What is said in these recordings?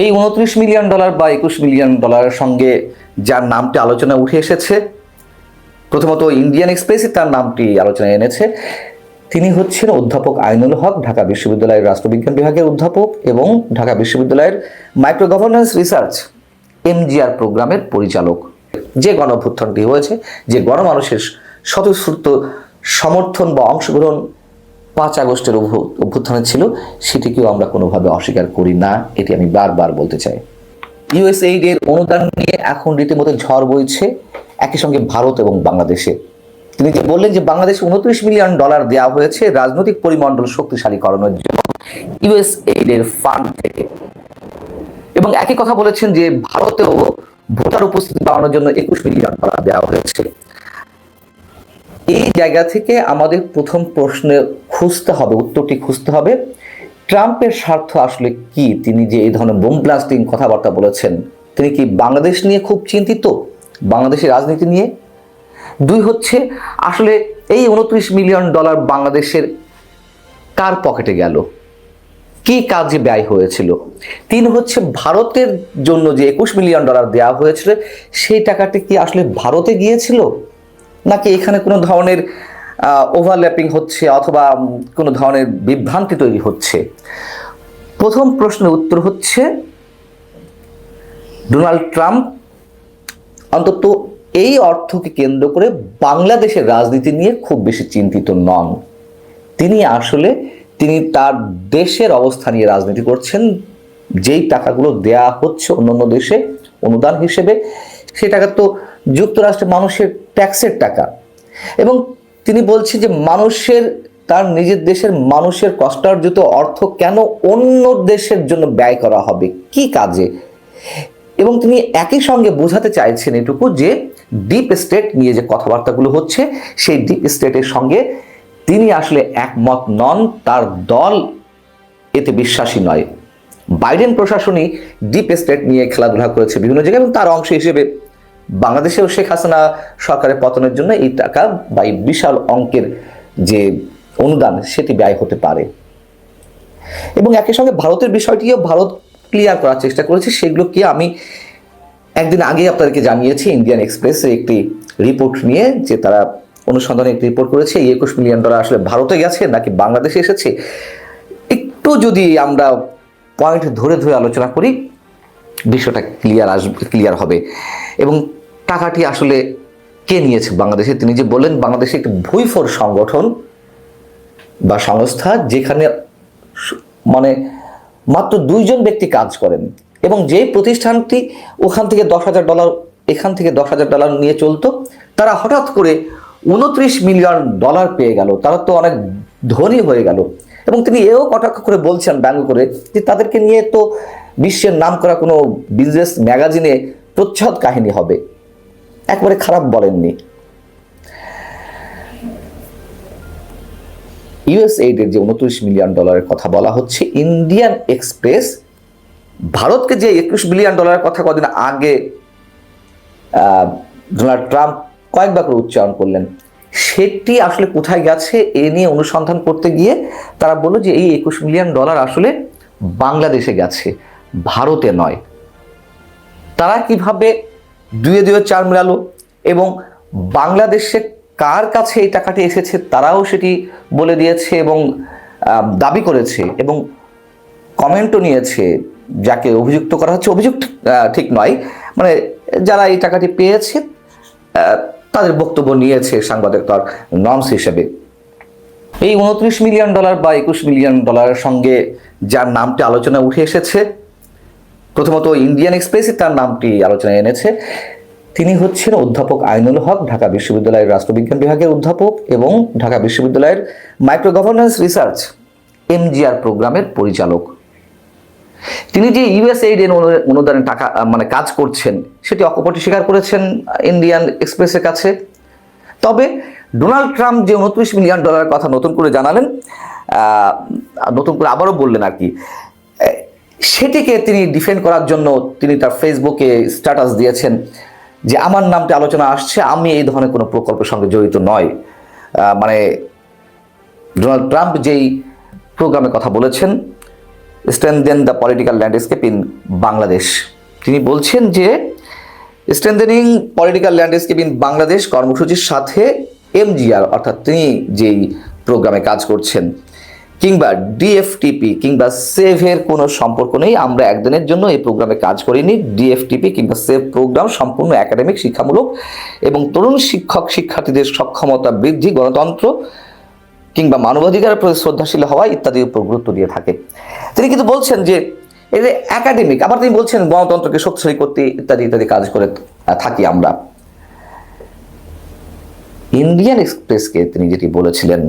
এই উনত্রিশ million dollar বা একুশ মিলিয়ন ডলারের সঙ্গে যার নামটি আলোচনা উঠে এসেছে, প্রথমত ইন্ডিয়ান এক্সপ্রেসই তার নামটি আলোচনায় এনেছে। তিনি হচ্ছেন অধ্যাপক আইনুল হক, ঢাকা বিশ্ববিদ্যালয়ের রাষ্ট্রবিজ্ঞান বিভাগের অধ্যাপক এবং ঢাকা বিশ্ববিদ্যালয়ের মাইক্রো গভর্নেন্স রিসার্চ এমজিআর প্রোগ্রামের পরিচালক। যে গণঅভ্যুত্থানটি হয়েছে, যে গণমানুষের স্বতঃস্ফূর্ত সমর্থন বা অংশগ্রহণ পাঁচ আগস্টের অভ্যু- অভ্যুত্থানে ছিল, সেটিকেও আমরা কোনোভাবে অস্বীকার করি না, এটি আমি বারবার বলতে চাই। ইউএসএইড এর অনুদান নিয়ে এখন রীতিমতো ঝড় বইছে, একই সঙ্গে ভারত এবং বাংলাদেশে। তিনি যে বললেন যে বাংলাদেশে উনত্রিশ মিলিয়ন ডলার দেওয়া হয়েছে রাজনৈতিক পরিমণ্ডল শক্তিশালী শক্তিশালীকরণের জন্য ইউএসএইড এর ফান্ড থেকে। এবং একই কথা বলেছেন যে ভারতেও ভোটার উপস্থিতি বাড়ানোর জন্য একুশ মিলিয়ন ডলার দেওয়া হয়েছে। এই জায়গা থেকে আমাদের প্রথম প্রশ্নে খুঁজতে হবে, উত্তরটি খুঁজতে হবে। ট্রাম্পের স্বার্থ আসলে কি? তিনি যে এই ধরনের বোম ব্লাস্টিং কথাবার্তা বলেছেন, তিনি কি বাংলাদেশ নিয়ে খুব চিন্তিত? বাংলাদেশের রাজনীতি নিয়ে? দুই হচ্ছে, আসলে এই উনত্রিশ মিলিয়ন ডলার বাংলাদেশের কার পকেটে গেল? কি কাজে ব্যয় হয়েছিল? তিন হচ্ছে, ভারতের জন্য যে একুশ মিলিয়ন ডলার দেওয়া হয়েছিল, সেই টাকাটি কি আসলে ভারতে গিয়েছিল? নাকি এখানে কোনো ধরনের ওভারল্যাপিং হচ্ছে অথবা কোনো ধরনের বিভ্রান্তি তৈরি হচ্ছে। প্রথম প্রশ্নের উত্তর হচ্ছে, ডোনাল্ড ট্রাম্প অন্তত এই অর্থকে কেন্দ্র করে বাংলাদেশের রাজনীতি নিয়ে খুব বেশি চিন্তিত নন। তিনি আসলে, তিনি তার দেশের অবস্থা নিয়ে রাজনীতি করছেন, যেই টাকাগুলো দেয়া হচ্ছে অন্যান্য দেশে অনুদান হিসেবে, সে টাকা তো যুক্তরাষ্ট্রের মানুষের ট্যাক্সের টাকা। এবং তিনি বলছেন যে মানুষের, তার নিজের দেশের মানুষের কষ্টার্জিত অর্থ কেন অন্য দেশের জন্য ব্যয় করা হবে? কি কাজে? এবং তিনি একই সঙ্গে বোঝাতে চাইছেন এটুকু যে ডিপ স্টেট নিয়ে যে কথাবার্তাগুলো হচ্ছে, সেই ডিপ স্টেটের সঙ্গে তিনি আসলে একমত নন, তার দল এতে বিশ্বাসী নয়। বাইডেন প্রশাসনই ডিপ স্টেট নিয়ে খেলাধুলা করেছে বিভিন্ন জায়গায় এবং তার অংশ হিসেবে বাংলাদেশেও শেখ হাসিনা সরকারের পতনের জন্য এই টাকা বা এই বিশাল অঙ্কের যে অনুদান, সেটি ব্যয় হতে পারে। এবং একই সঙ্গে ভারতের বিষয়টিও ভারত ক্লিয়ার করার চেষ্টা করেছে, সেগুলো কি আমি একদিন আগে আপনাদেরকে জানিয়েছি। ইন্ডিয়ান এক্সপ্রেসের একটি রিপোর্ট নিয়ে যে তারা অনুসন্ধানে একটি রিপোর্ট করেছে, এই একুশ মিলিয়ন ডলার আসলে ভারতে গেছে নাকি বাংলাদেশে এসেছে? একটু যদি আমরা পয়েন্ট ধরে ধরে আলোচনা করি, বিষয়টা ক্লিয়ার আসবে ক্লিয়ার হবে। এবং টাকাটি আসলে কে নিয়েছে বাংলাদেশে? তিনি যে বললেন, বাংলাদেশে একটি ভুইফোর সংগঠন বা সংস্থা যেখানে মানে মাত্র দুইজন ব্যক্তি কাজ করেন এবং যে প্রতিষ্ঠানটি ওখান থেকে দশ হাজার ডলার, এখান থেকে দশ হাজার ডলার নিয়ে চলতো, তারা হঠাৎ করে উনত্রিশ মিলিয়ন ডলার পেয়ে গেল। তারা তো অনেক ধনী হয়ে গেল। এবং তিনি এও কটাক্ষ করে বলছেন, ব্যঙ্গ করে, যে তাদেরকে নিয়ে তো বিশ্বের নাম করা কোনো বিজনেস ম্যাগাজিনে প্রচ্ছদ কাহিনী হবে। একবারে খারাপ বলেননি। ইউএস এইডের যে উনত্রিশ মিলিয়ন ডলারের কথা বলা হচ্ছে ইন্ডিয়ান এক্সপ্রেস ভারতকে যে একুশ বিলিয়ন ডলারের কথা কদিন আগে ডোনাল্ড ট্রাম্প কয়েকবার করে উচ্চারণ করলেন, সেটি আসলে কোথায় গেছে এ নিয়ে অনুসন্ধান করতে গিয়ে তারা বলল যে এই একুশ মিলিয়ন ডলার আসলে বাংলাদেশে গেছে, ভারতে নয়। তারা কীভাবে দুয়ে দুয়ে চার মেলালো এবং বাংলাদেশে কার কাছে এই টাকাটি এসেছে তারাও সেটি বলে দিয়েছে এবং দাবি করেছে এবং কমেন্টও নিয়েছে যাকে অভিযুক্ত করা হচ্ছে। অভিযুক্ত ঠিক নয়। মানে যারা এই টাকাটি পেয়েছে তাদের বক্তব্য নিয়েছে সাংবাদিকতার নর্মস হিসেবে। এই উনত্রিশ মিলিয়ন ডলার বা একুশ মিলিয়ন ডলারের সঙ্গে যার নামটি আলোচনা উঠে এসেছে প্রথমত ইন্ডিয়ান এক্সপ্রেসই তার নামটি আলোচনায় এনেছে। তিনি হচ্ছেন অধ্যাপক আইনুল হক, ঢাকা বিশ্ববিদ্যালয়ের রাষ্ট্রবিজ্ঞান বিভাগের অধ্যাপক এবং ঢাকা বিশ্ববিদ্যালয়ের মাইক্রো গভর্নেন্স রিসার্চ এমজিআর প্রোগ্রামের পরিচালক। তিনি যে ইউএসএইড এর অনুদানে টাকা মানে কাজ করছেন, সেটি অকপটে স্বীকার করেছেন ইন্ডিয়ান এক্সপ্রেসের কাছে। তবে ডোনাল্ড ট্রাম্প যে উনত্রিশ মিলিয়ন ডলারের কথা নতুন করে জানালেন নতুন করে আবারও বললেন আর কি সেটিকে তিনি ডিফেন্ড করার জন্য তিনি তার ফেসবুকে স্ট্যাটাস দিয়েছেন যে আমার নামটি আলোচনা আসছে, আমি এই ধরনের কোনো প্রকল্পের সঙ্গে জড়িত নয় মানে ডোনাল্ড ট্রাম্প যেই প্রোগ্রামে কথা বলেছেন strengthen the political landscape in Bangladesh তিনি বলছেন যে strengthening political landscape in Bangladesh কর্মসূচির সাথে এমজিআর অর্থাৎ তিনি যেই প্রোগ্রামে কাজ করছেন কিংবা ডিএফটিপি কিংবা সেভের কোনো সম্পর্ক নেই, আমরা একদিনের জন্য এই প্রোগ্রামে কাজ করিনি। ডিএফটিপি কিংবা সেভ প্রোগ্রাম সম্পূর্ণ একাডেমিক শিক্ষামূলক এবং তরুণ শিক্ষক শিক্ষার্থীদের সক্ষমতা বৃদ্ধি, গণতন্ত্র কিংবা মানবাধিকারের প্রতি শ্রদ্ধাশীল হওয়া ইত্যাদি উপর গুরুত্ব দিয়ে থাকে। তিনি কিন্তু বলছেন যে এটা একাডেমিক আবার তিনি বলছেন গণতন্ত্রকে শক্তিশালী করতে ইত্যাদি ইত্যাদি কাজ করে থাকি আমরা। ইন্ডিয়ান এক্সপ্রেসকে তিনি যেটি বলেছিলেন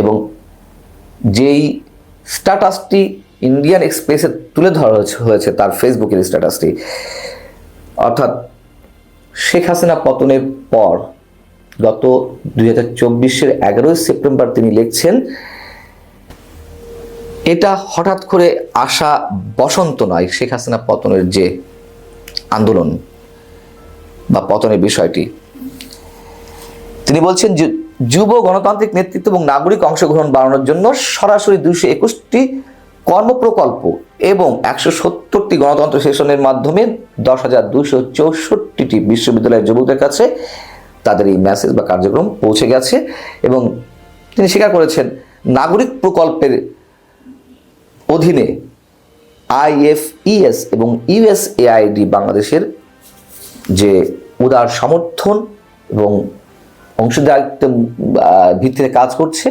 এবং যেই স্ট্যাটাসটি ইন্ডিয়ান এক্সপ্রেসে তুলে ধরা হয়েছে- তার ফেসবুকের স্ট্যাটাসটি। অর্থাৎ শেখ হাসিনা পতনের পর গত দুই হাজার চব্বিশের এগারোই সেপ্টেম্বর তিনি লিখছেন, এটা হঠাৎ করে আসা বসন্ত নয় শেখ হাসিনা পতনের যে আন্দোলন বা পতনের বিষয়টি। তিনি বলছেন যে যুব গণতান্ত্রিক নেতৃত্ব এবং নাগরিক অংশগ্রহণ বাড়ানোর জন্য সরাসরি দুইশো একুশটি কর্মপ্রকল্প এবং একশো সত্তরটি গণতন্ত্র সেশনের মাধ্যমে দশ হাজার দুশো চৌষট্টিটি বিশ্ববিদ্যালয়ের যুবকদের কাছে তাদের এই মেসেজ বা কার্যক্রম পৌঁছে গেছে এবং তিনি স্বীকার করেছেন, নাগরিক প্রকল্পের অধীনে আইএফইএস এবং ইউএসএআইডি বাংলাদেশের যে উদার সমর্থন এবং অংশীদারিত্ব ভিত্তিতে কাজ করছে,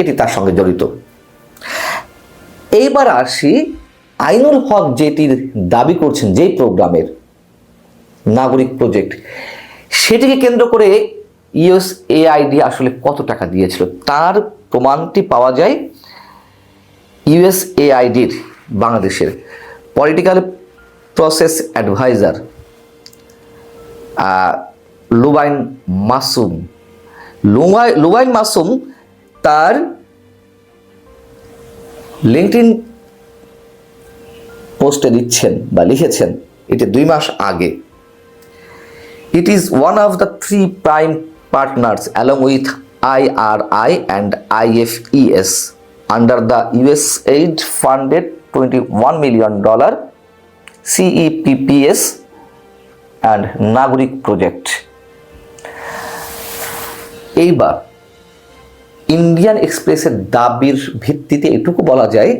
এটি তার সঙ্গে জড়িত। এইবার আসি আইনুল হক যেটির দাবি করছেন যেই প্রোগ্রামের নাগরিক প্রজেক্ট, সেটিকে কেন্দ্র করে ইউএসএআইডি আসলে কত টাকা দিয়েছিল, তার প্রমাণটি পাওয়া যায় ইউএসএআইডির বাংলাদেশের political process adviser Lubain Masum. Lubai Lubai Masum তার লিঙ্কটিন পোস্টে দিচ্ছেন বা লিখেছেন, এটি দুই মাস আগে। It is one of the three prime partners along with I R I and I F ES under the US aid funded twenty one million dollar CE PPS and Nagorik project এইবার Indian এক্সপ্রেসের দাবির ভিত্তিতে এটুকু বলা যায়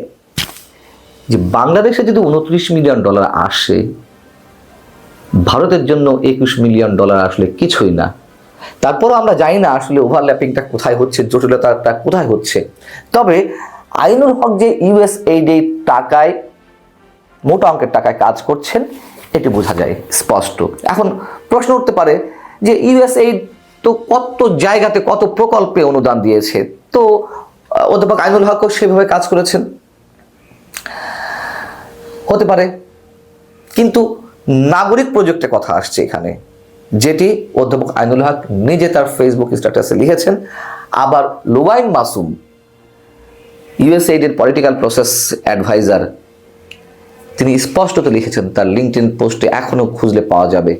যে বাংলাদেশে যদি উনত্রিশ মিলিয়ন ডলার আসে, ভারতের জন্য একুশ মিলিয়ন ডলার আসলে কিছুই না। তারপরও আমরা জানি না আসলে ওভারল্যাপিংটা কোথায় হচ্ছে, জটিলতাটা কোথায় হচ্ছে। তবে আইনুল হক যে ইউএসএইড এই টাকায়, মোটা অঙ্কের টাকায় কাজ করছেন, এটি বোঝা যায় স্পষ্ট। এখন প্রশ্ন উঠতে পারে যে ইউএসএইড তো কত জায়গাতে কত প্রকল্পে অনুদান দিয়েছে? তো অধ্যাপক আইনুল হকও সেভাবে কাজ করেছেন। হতে পারে। কিন্তু নাগরিক প্রজেক্টে কথা আসছে এখানে, যেটি অধ্যাপক আইনুল হক নিজে তার ফেসবুক স্ট্যাটাসে লিখেছেন। আবার লুবাইন মাসুম ইউএসএইডের পলিটিক্যাল প্রসেস অ্যাডভাইজার তিনি স্পষ্টত লিখেছেন, তার লিঙ্কডিন পোস্টে এখনও খুঁজলে পাওয়া যাবে।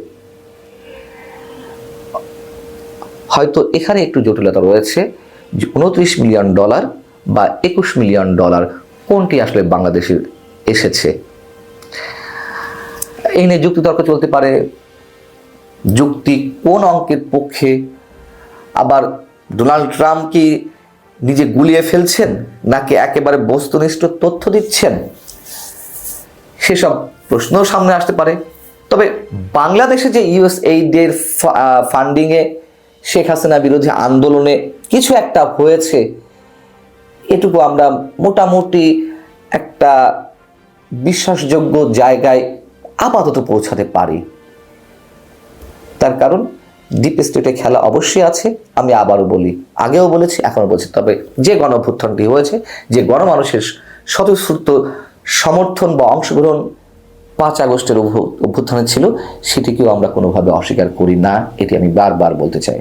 হয়তো এখানে একটু জটিলতা রয়েছে উনত্রিশ মিলিয়ন ডলার বা একুশ মিলিয়ন ডলার কোনটি আসলে বাংলাদেশের এসেছে? এই নিয়ে যুক্তিতর্ক চলতে পারে। যুক্তি কোন অঙ্কের পক্ষে? আবার ডোনাল্ড ট্রাম্প কি নিজে গুলিয়ে ফেলছেন নাকি একেবারে বস্তুনিষ্ঠ তথ্য দিচ্ছেন? সেসব প্রশ্ন সামনে আসতে পারে। তবে বাংলাদেশে যে ইউএসএইডের ফান্ডিংয়ে শেখ হাসিনা বিরোধী আন্দোলনে কিছু একটা হয়েছে, এটুকু আমরা মোটামুটি একটা বিশ্বাসযোগ্য জায়গায় আপাতত পৌঁছাতে পারি। তার কারণ ডিপ স্টেটে খেলা অবশ্যই আছে, আমি আবারও বলি, আগেও বলেছি, এখনও বলছি, তবে যে গণঅভ্যুত্থানটি হয়েছে, যে গণমানুষের স্বতঃস্ফূর্ত সমর্থন বা অংশগ্রহণ পাঁচ আগস্টের অভ্যু- অভ্যুত্থানে ছিল, সেটিকেও আমরা কোনোভাবে অস্বীকার করি না, এটি আমি বারবার বলতে চাই।